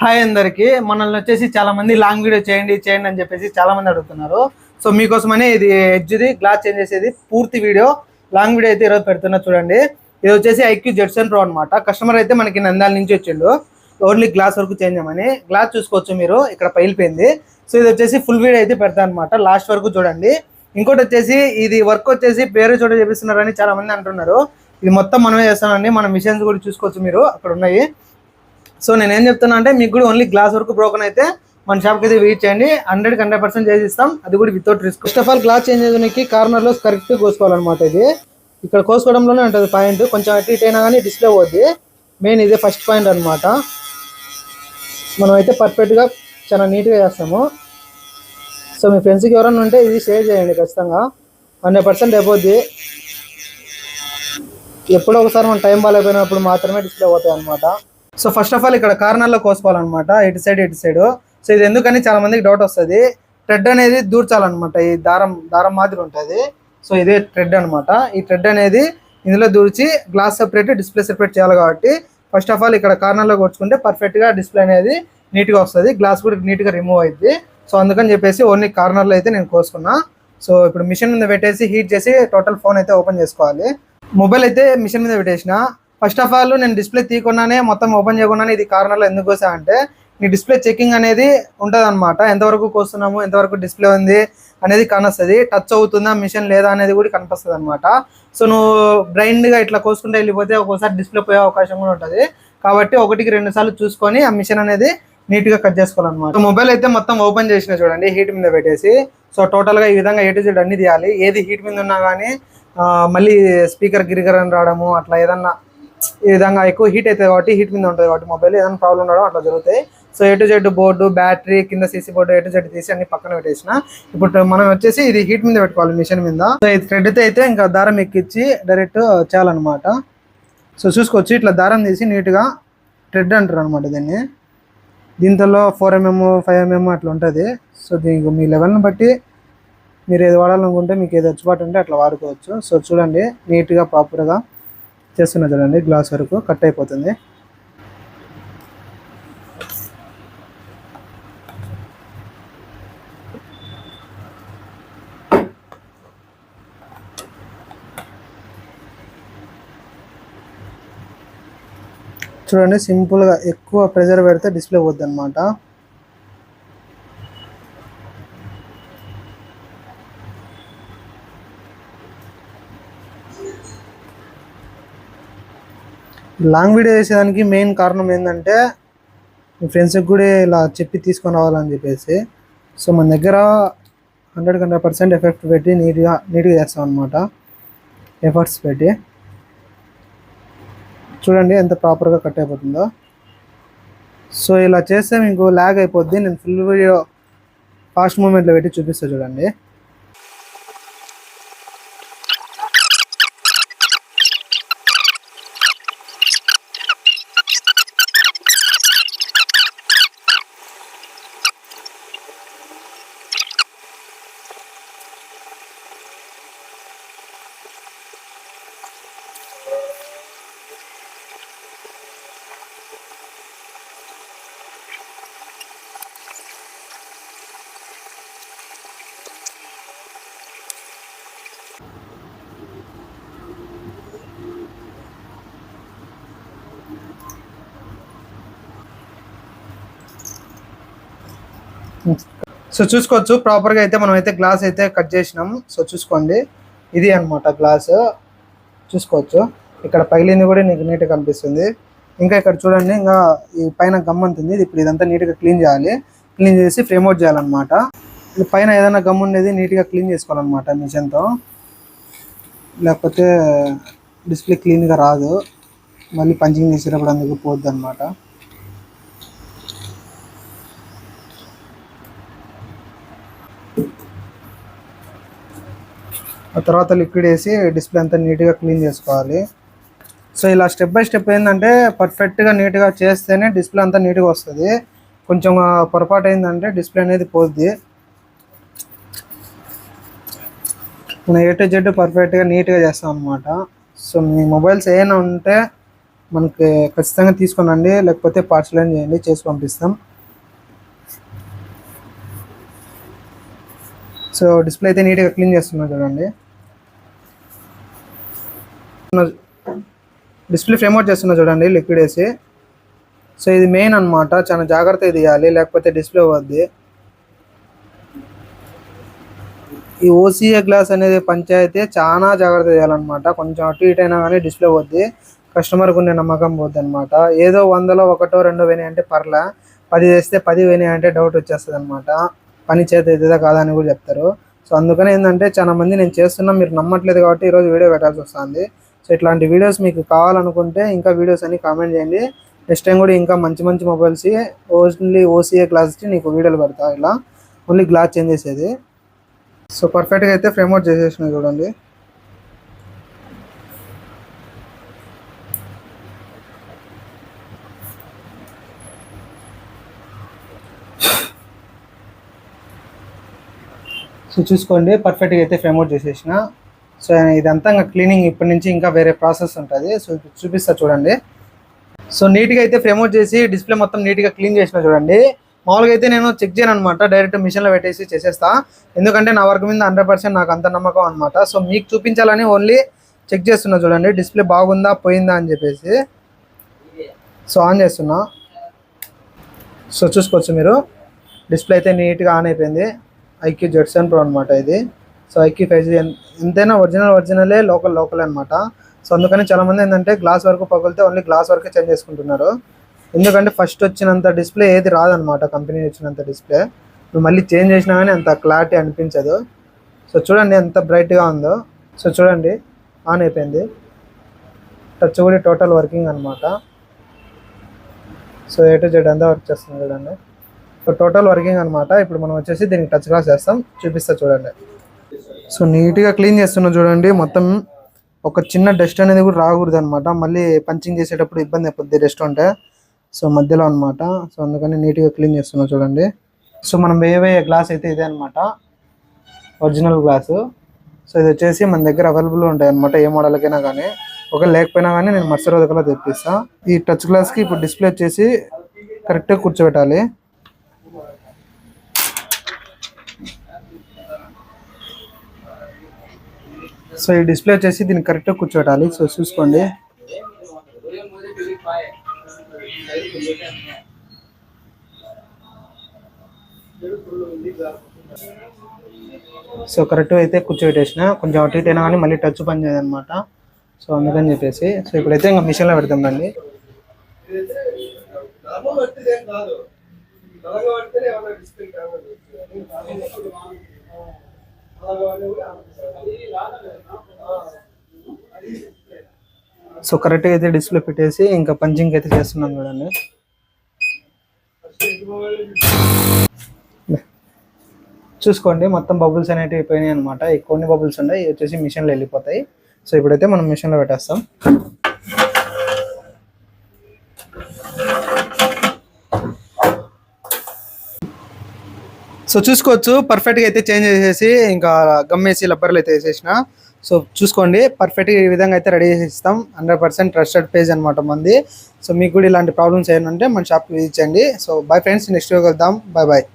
Hi అందరికి. మనల్ని వచ్చేసి చాలా మంది లాంగ్ వీడియో చేయండి చేయండి అని చెప్పేసి చాలా మంది అడుగుతున్నారు. సో మీకోసమనే ఇది ఎడ్జ్ది గ్లాస్ చేంజ్ చేసేది పూర్తి వీడియో. లాంగ్ వీడియో అయితే ఈరోజు పెడుతున్నా చూడండి. ఇది వచ్చేసి ఐక్యూ జెడ్సన్ ప్రో అనమాట కస్టమర్ అయితే మనకి నందాల నుంచి వచ్చిండు. ఓన్లీ గ్లాస్ వరకు చేంజ్ చేయమని. గ్లాస్ చూసుకోవచ్చు మీరు ఇక్కడ పైలిపోయింది సో ఇది వచ్చేసి ఫుల్ వీడియో అయితే పెడతా అనమాట లాస్ట్ వరకు చూడండి. ఇంకోటి వచ్చేసి ఇది వర్క్ వచ్చేసి పేరు చోట చేపిస్తున్నారని చాలా మంది అంటున్నారు. ఇది మొత్తం మనమే చేస్తామండి మన మిషన్స్ కూడా చూసుకోవచ్చు మీరు. అక్కడ ఉన్నాయి. సో నేను ఏం చెప్తున్నా అంటే మీకు కూడా ఓన్లీ గ్లాస్ వరకు బ్రోకన్ అయితే మన షాప్కి అయితే వెయిట్ చేయండి. హండ్రెడ్ హండ్రెడ్ పర్సెంట్ చేసి ఇస్తాం. అది కూడా without risk first of all glass change చేయడానికి కార్నర్లో కరెక్ట్గా కోసుకోవాలన్నమాట ఇది. ఇక్కడ కోసుకోవడంలోనే ఉంటుంది పాయింట్ కొంచెం అటు ఇటు అయినా కానీ డిస్ప్లే పోద్ది. మెయిన్ ఇదే ఫస్ట్ పాయింట్ అనమాట మనం అయితే పర్ఫెక్ట్గా చాలా నీట్గా చేస్తాము. సో మీ ఫ్రెండ్స్కి ఎవరైనా ఉంటే ఇది షేర్ చేయండి ఖచ్చితంగా. హండ్రెడ్ పర్సెంట్ అయిపోద్ది. ఎప్పుడో ఒకసారి మనం టైం బాగాలేకపోయినప్పుడు మాత్రమే డిస్ప్లే అవుతాయి అనమాట సో ఫస్ట్ ఆఫ్ ఆల్ ఇక్కడ కార్నర్లో కోసుకోవాలన్నమాట ఇటు సైడ్ ఇటు సైడ్ సో ఇది ఎందుకని చాలా మందికి డౌట్ వస్తుంది. థ్రెడ్ అనేది దూర్చాలన్నమాట ఈ దారం దారం మాదిరి ఉంటుంది. సో ఇదే థ్రెడ్ అనమాట ఈ థ్రెడ్ అనేది ఇందులో దూర్చి గ్లాస్ సెపరేట్ డిస్ప్లే సెపరేట్ చేయాలి కాబట్టి ఫస్ట్ ఆఫ్ ఆల్ ఇక్కడ కార్నర్లో కొట్టుకుంటే పర్ఫెక్ట్గా డిస్ప్లే అనేది నీట్గా వస్తుంది. గ్లాస్ కూడా నీట్గా రిమూవ్ అయింది సో అందుకని చెప్పేసి ఓన్లీ కార్నర్లో అయితే నేను కోసుకున్నా. సో ఇప్పుడు మిషన్ మీద పెట్టేసి హీట్ చేసి టోటల్ ఫోన్ అయితే ఓపెన్ చేసుకోవాలి. మొబైల్ అయితే మిషన్ మీద పెట్టేసిన ఫస్ట్ ఆఫ్ ఆల్ నేను డిస్ప్లే తీయకుండానే మొత్తం ఓపెన్ చేయకుండానే ఇది కారణాలు ఎందుకు వస్తా అంటే నీ డిస్ప్లే చెకింగ్ అనేది ఉంటుంది అనమాట ఎంతవరకు కోస్తున్నాము ఎంతవరకు డిస్ప్లే ఉంది అనేది కానొస్తుంది. టచ్ అవుతుందా మిషన్ లేదా అనేది కూడా కనిపిస్తుంది అనమాట సో నువ్వు బ్లైండ్గా ఇట్లా కోసుకుంటే వెళ్ళిపోతే ఒక్కోసారి డిస్ప్లే పోయే అవకాశం కూడా ఉంటుంది. కాబట్టి ఒకటికి రెండు సార్లు చూసుకొని ఆ మిషన్ అనేది నీట్గా కట్ చేసుకోవాలన్నమాట. మొబైల్ అయితే మొత్తం ఓపెన్ చేసిన చూడండి హీట్ మీద పెట్టేసి. సో టోటల్గా ఈ విధంగా ఏ టు జెడ్ అన్ని తీయాలి. ఏది హీట్ మీద ఉన్నా కానీ మళ్ళీ స్పీకర్ గిరిగరని రావడము అట్లా ఏదన్నా ఈ విధంగా ఎక్కువ హీట్ అవుతుంది కాబట్టి హీట్ మీద ఉంటుంది కాబట్టి మొబైల్ ఏదైనా ప్రాబ్లం ఉండడం అట్లా జరుగుతాయి. So A to Z board battery కింద CC board A to Z తీసి అన్ని పక్కన పెట్టేసిన. ఇప్పుడు మనం వచ్చేసి ఇది హీట్ మీద పెట్టుకోవాలి మిషన్ మీద. సో ఇది థ్రెడ్ అయితే ఇంకా దారం ఎక్కించి డైరెక్ట్ చేయాలన్నమాట. సో చూసుకోవచ్చు ఇట్లా దారం తీసి నీట్గా థ్రెడ్ అంటారు అనమాట దీన్ని. దీంట్లో ఫోర్ ఎంఎం ఫైవ్ ఎంఎం అట్లా ఉంటుంది. సో దీనికి మీ లెవెల్ని బట్టి మీరు ఏది వాడాలనుకుంటే మీకు ఏది వచ్చుబాటు ఉంటే అట్లా వాడుకోవచ్చు. సో చూడండి నీట్గా ప్రాపర్గా చేస్తున్నా చూడండి గ్లాస్ వరకు కట్ అయిపోతుంది. చూడండి సింపుల్గా ఎక్కువ ప్రెజర్ పెడితే డిస్ప్లే పోద్ది అనమాట లాంగ్ వీడియో చేసేదానికి మెయిన్ కారణం ఏంటంటే మీ ఫ్రెండ్స్కి కూడా ఇలా చెప్పి తీసుకొని రావాలని చెప్పేసి. సో మన దగ్గర హండ్రెడ్ హండ్రెడ్ పర్సెంట్ ఎఫెక్ట్ పెట్టి నీట్గా నీట్గా చేస్తాం అనమాట ఎఫర్ట్స్ పెట్టి. చూడండి ఎంత ప్రాపర్గా కట్ అయిపోతుందో. సో ఇలా చేస్తే మీకు ల్యాగ్ అయిపోద్ది. నేను ఫుల్ వీడియో ఫాస్ట్ మూమెంట్లో పెట్టి చూపిస్తా చూడండి. సో చూసుకోవచ్చు ప్రాపర్గా అయితే మనం అయితే గ్లాస్ అయితే కట్ చేసినాం సో చూసుకోండి ఇది అన్నమాట గ్లాస్ చూసుకోవచ్చు. ఇక్కడ పగిలింది కూడా నీకు నీట్గా కనిపిస్తుంది. ఇంకా ఇక్కడ చూడండి ఇంకా ఈ పైన గమ్ ఉంటుంది ఇది ఇప్పుడు ఇదంతా నీట్గా క్లీన్ చేయాలి. క్లీన్ చేసి ఫ్రేమ్ అవుట్ చేయాలన్నమాట. పైన ఏదైనా గమ్ ఉండేది నీట్గా క్లీన్ చేసుకోవాలన్నమాట మిషన్తో లేకపోతే డిస్ప్లే క్లీన్గా రాదు. మళ్ళీ పంచింగ్ చేసేటప్పుడు అందుకు పోద్ది అనమాట ఆ తర్వాత లిక్విడ్ వేసి డిస్ప్లే అంతా నీట్గా క్లీన్ చేసుకోవాలి. సో ఇలా స్టెప్ బై స్టెప్ ఏంటంటే పర్ఫెక్ట్గా నీట్గా చేస్తేనే డిస్ప్లే అంతా నీట్గా వస్తుంది. కొంచెం పొరపాటు అయిందంటే డిస్ప్లే అనేది పోద్ది. మనం ఏ టు జెడ్ పర్ఫెక్ట్గా నీట్గా చేస్తాం అనమాట సో మీ మొబైల్స్ ఏమైనా ఉంటే మనకి ఖచ్చితంగా తీసుకునండి. లేకపోతే పార్సల్ అయిన చేయండి చేసి పంపిస్తాం. సో డిస్ప్లే అయితే నీట్గా క్లీన్ చేస్తున్నాం చూడండి. డిస్ప్లే ఫ్రేమ్ అవుట్ చేస్తున్నా చూడండి లిక్విడ్ వేసి సో ఇది మెయిన్ అన్నమాట. చాలా జాగ్రత్తగా తీయాలి లేకపోతే డిస్ప్లే వద్ది ఈ ఓసీఏ గ్లాస్ అనేది పంచాయితీ చాలా జాగ్రత్త చేయాలన్నమాట కొంచెం అటు ఇటు అయినా కానీ డిస్ప్లే పోద్ది కస్టమర్కి ఉండే నమ్మకం పోద్ది అనమాట ఏదో వందలో ఒకటో రెండో పోయినాయి అంటే పర్లే. పది చేస్తే పది పోయినాయి అంటే డౌట్ వచ్చేస్తుంది అనమాట పని చేత అవుతుందా కాదా అని కూడా చెప్తారు. సో అందుకనే ఏంటంటే చాలా మంది నేను చేస్తున్నా మీరు నమ్మట్లేదు కాబట్టి ఈరోజు వీడియో పెట్టాల్సి వస్తుంది. సో ఇట్లాంటి వీడియోస్ మీకు కావాలనుకుంటే ఇంకా వీడియోస్ అన్ని కామెంట్ చేయండి. నెక్స్ట్ టైం కూడా ఇంకా మంచి మంచి మొబైల్స్ ఓన్లీ ఓసీఏ గ్లాస్కి నీకు వీడియోలు పెడతా ఇలా. ఓన్లీ గ్లాస్ చేంజ్ చేసేది. సో పర్ఫెక్ట్గా అయితే ఫ్రేమ్ అవుట్ చేసేసిన చూడండి. సో చూసుకోండి పర్ఫెక్ట్గా అయితే ఫ్రేమ్ అవుట్ చేసేసిన. సో ఇదంతా ఇంకా క్లీనింగ్ ఇప్పటి నుంచి ఇంకా వేరే ప్రాసెస్ ఉంటుంది. సో చూపిస్తా చూడండి. సో నీట్గా అయితే ఫ్రేమ్ అవుట్ చేసి డిస్ప్లే మొత్తం నీట్గా క్లీన్ చేసిన చూడండి. మామూలుగా అయితే నేను చెక్ చేయను అనమాట డైరెక్ట్ మిషన్లో పెట్టేసి చేసేస్తా. ఎందుకంటే నా వర్క్ మీద హండ్రెడ్ పర్సెంట్ నాకు అంత నమ్మకం అనమాట సో మీకు చూపించాలని ఓన్లీ చెక్ చేస్తున్నా చూడండి. డిస్ప్లే బాగుందా పోయిందా అని చెప్పేసి. సో ఆన్ చేస్తున్నా. సో చూసుకోవచ్చు మీరు. డిస్ప్లే అయితే నీట్గా ఆన్ అయిపోయింది. ఐక్యూ జెడ్సన్ ప్రో అనమాట ఇది. సో ఐక్యూ ఫైవ్ జీ ఎంతైనా ఒరిజినల్ ఒరిజినలే లోకల్ లోకల్ అనమాట సో అందుకని చాలామంది ఏంటంటే గ్లాస్ వరకు పగిలితే ఓన్లీ గ్లాస్ వరకే చేంజ్ చేసుకుంటున్నారు. ఎందుకంటే ఫస్ట్ వచ్చినంత డిస్ప్లే ఏది రాదనమాట కంపెనీ వచ్చినంత డిస్ప్లే. నువ్వు మళ్ళీ చేంజ్ చేసినా కానీ అంత క్లారిటీ అనిపించదు. సో చూడండి ఎంత బ్రైట్గా ఉందో. సో చూడండి ఆన్ అయిపోయింది. టచ్ కూడా టోటల్ వర్కింగ్ అనమాట సో ఏ టు జెడ్ అంతా వర్క్ చేస్తుంది చూడండి. సో టోటల్ వర్కింగ్ అనమాట ఇప్పుడు మనం వచ్చేసి దీనికి టచ్ క్లాస్ చేస్తాం చూపిస్తా చూడండి. సో నీట్గా క్లీన్ చేస్తున్నా చూడండి. మొత్తం ఒక చిన్న డస్ట్ అనేది కూడా రాకూడదు అనమాట మళ్ళీ పంచింగ్ చేసేటప్పుడు ఇబ్బంది అయిపోద్ది డస్ట్ ఉంటే సో మధ్యలో అనమాట సో అందుకని నీట్గా క్లీన్ చేస్తున్నా చూడండి. సో మనం వేయబోయే గ్లాస్ అయితే ఇదే అనమాట ఒరిజినల్ గ్లాసు. సో ఇది వచ్చేసి మన దగ్గర అవైలబుల్ ఉంటాయి అనమాట ఏ మోడల్కైనా కానీ. ఒకవేళ లేకపోయినా కానీ నేను మరుసటి రోజు తెప్పిస్తాను ఈ టచ్ గ్లాస్కి ఇప్పుడు డిస్ప్లే వచ్చేసి కరెక్ట్గా కూర్చోబెట్టాలి. సో ఈ డిస్ప్లే వచ్చేసి దీన్ని కరెక్ట్గా కూర్చోటాలి. సో చూసుకోండి. సో కరెక్ట్ అయితే కూర్చోబెట్టేసిన కొంచెం అటు ఇటు అయినా కానీ మళ్ళీ టచ్ పని చేయదు అనమాట సో అందుకని చెప్పేసి. సో ఇప్పుడైతే ఇంకా మిషన్లో పెడతాం రండి. సో కరెక్ట్గా అయితే డిస్ప్లే పెట్టేసి ఇంకా పంచింగ్ అయితే చేస్తున్నాం చూడండి. చూసుకోండి మొత్తం బబుల్స్ అనేటివి పోయినాయి అనమాట కొన్ని బబుల్స్ ఉన్నాయి వచ్చేసి మిషన్లో వెళ్ళిపోతాయి. సో ఇప్పుడైతే మనం మిషన్లో పెట్టేస్తాం. సో చూసుకోవచ్చు పర్ఫెక్ట్గా అయితే చేంజ్ చేసేసి ఇంకా గమ్మేసి లబ్బర్లు అయితే వేసేసిన. సో చూసుకోండి పర్ఫెక్ట్గా ఈ విధంగా అయితే రెడీ చేసి ఇస్తాం. హండ్రెడ్ పర్సెంట్ ట్రస్టెడ్ పేజ్ అనమాట మంది. సో మీకు కూడా ఇలాంటి ప్రాబ్లమ్స్ ఏమంటే మన షాప్కి విజిట్ చేయండి. సో బై ఫ్రెండ్స్ నెక్స్ట్ వెళ్దాం బాయ్ బాయ్